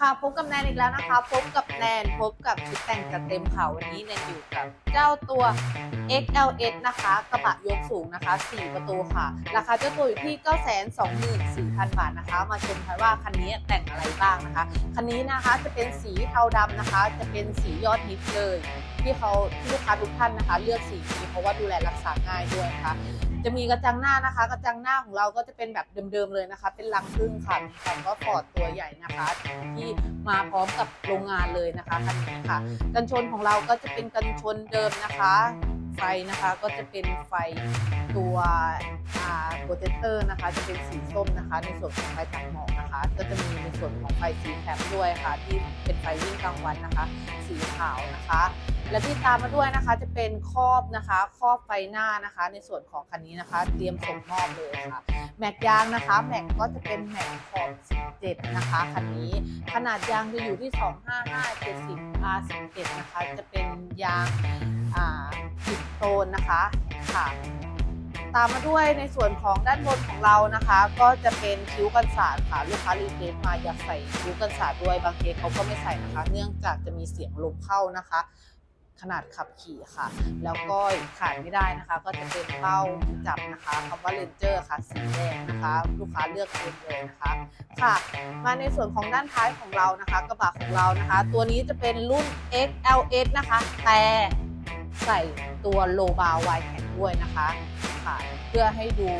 ค่ะพบกับแนนอีกแล้วนะคะ พบกับแนนพบกับชุดแต่งจัดเต็มค่ะวันนี้แนนอยู่กับเจ้าตัว XLS นะคะกระบะยกสูงนะคะ 4 ประตูค่ะ ราคาเจ้าตัวอยู่ที่ 924,000 บาทนะคะ มาชมกันว่าคันนี้แต่งอะไรบ้างนะคะ คันนี้นะคะจะเป็นสีเทาดำนะคะ จะเป็นสียอดฮิตเลย ที่เขาที่ลูกค้าทุกท่านนะคะ เลือกสีนี้เพราะว่าดูแลรักษาง่ายด้วยนะคะจะมีกระจังหน้านะคะ กระจังหน้าของเราก็จะเป็นแบบเดิมๆเลยนะคะ เป็นรังพึ่งค่ะมีคำว่าฟอร์ดตัวใหญ่นะคะ ที่มาพร้อมกับโรงงานเลยนะคะคันนี้ค่ะ กันชนของเราก็จะเป็นกันชนเดิมนะคะไฟนะคะก็จะเป็นไฟตัวอ่าโปรเจคเตอร์นะคะ จะเป็นสีส้มนะคะ ในส่วนของไฟตัดหมอกนะคะ ก็จะมีในส่วนของไฟสีแคมด้วยค่ะ ที่เป็นไฟวิ่งกลางวันนะคะ สีขาวนะคะ และที่ตามมาด้วยนะคะจะเป็นครอบนะคะครอบไฟหน้านะคะ ในส่วนของคันนี้นะคะ เตรียมส่งมอบเลยค่ะ แม็กยางนะคะ แม็กก็จะเป็นแม็กขอบ17นะคะคันนี้ ขนาดยางจะอยู่ที่ 255 70 R17 นะคะ จะเป็นยางอ่าหิบโตนนะคะค่ะตามมาด้วยในส่วนของด้านบนของเรานะคะ ก็จะเป็นคิ้วกันศาสตร์ค่ะลูกค้ารีเควสมาอยากใส่คิ้วกันศาสตร์ด้วยบางเคสเขาก็ไม่ใส่นะคะ เนื่องจากจะมีเสียงลมเข้านะคะ ขนาดขับขี่ค่ะ แล้วก็ขาดไม่ได้นะคะ ก็จะเป็นเป้าจับนะคะคำว่าเลนเจอร์ค่ะสีแดงนะคะ ลูกค้าเลือกเองเลยนะคะค่ะ มาในส่วนของด้านท้ายของเรานะคะกระบะของเรานะคะ ตัวนี้จะเป็นรุ่น XLS นะคะ แต่ใส่ตัวโลบาไวแข็งด้วยนะคะค่ะเพื่อให้ดู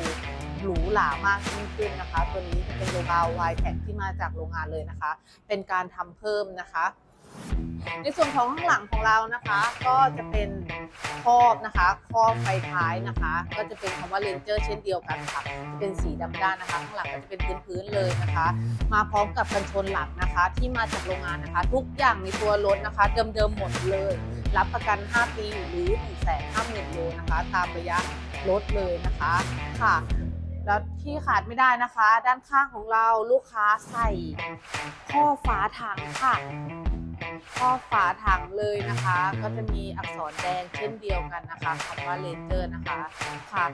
หรูหรามากยิ่งขึ้นนะคะ ตัวนี้จะเป็นโลบาไวแข็งที่มาจากโรงงานเลยนะคะ เป็นการทำเพิ่มนะคะ ในส่วนของข้างหลังของเรานะคะ ก็จะเป็นครอบนะคะครอบไฟท้ายนะคะ ก็จะเป็นคำว่าเลนเจอร์เช่นเดียวกันค่ะจะเป็นสีดำด้านนะคะข้างหลังก็จะเป็นพื้นๆเลยนะคะ มาพร้อมกับกันชนหลังนะคะ ที่มาจากโรงงานนะคะ ทุกอย่างในตัวรถนะคะ เดิมๆหมดเลย รับประกัน 5 ปีหรือ1 5 0 0 0 0โลนะคะ ตามระยะรถเลยนะคะค่ะแล้วที่ขาดไม่ได้นะคะ ด้านข้างของเราลูกค้าใส่ข้อฝาถังค่ะ ข้อฝาถังเลยนะคะ ก็จะมีอักษรแดงเช่นเดียวกันนะคะคำว่าเลนเจอร์นะคะค่ะ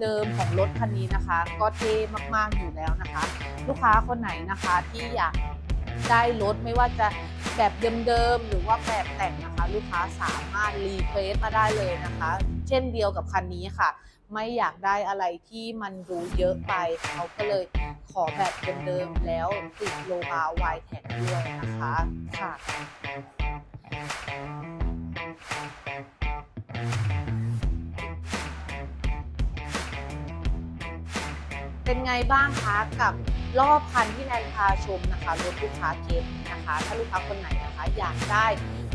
เดิมๆของรถคันนี้นะคะ ก็เท่มากๆอยู่แล้วนะคะ ลูกค้าคนไหนนะคะที่อยากได้รถไม่ว่าจะแบบเดิมๆหรือว่าแบบแต่งนะคะ ลูกค้าสามารถรีเควสมาได้เลยนะคะ เช่นเดียวกับคันนี้ค่ะ ไม่อยากได้อะไรที่มันดูเยอะไป เขาก็เลยขอแบบเดิมๆแล้วติดโลบาไวแท็กด้วยนะคะค่ะเป็นไงบ้างคะกับรอบคันที่แนนพาชมนะคะรถลูกค้าเคสนะคะ ถ้าลูกค้าคนไหนนะคะ อยากได้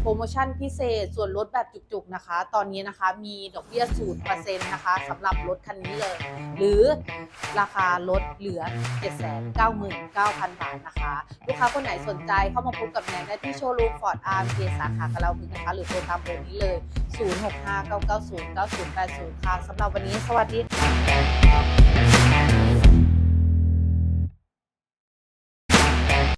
โปรโมชั่นพิเศษส่วนลดแบบจุกๆนะคะ ตอนนี้นะคะมีดอกเบี้ยศูนย์เปอร์เซ็นต์นะคะสำหรับรถคันนี้เลย หรือราคาลดเหลือ 799,000 บาทนะคะ ลูกค้าคนไหนสนใจเข้ามาพบกับแนนได้ที่โชว์รูมฟอร์ดอาร์มเสาขากระเราพึงนะคะ หรือโทรตามเบอร์นี้เลย 0659909080 ค่ะสำหรับวันนี้สวัสดีค่ะ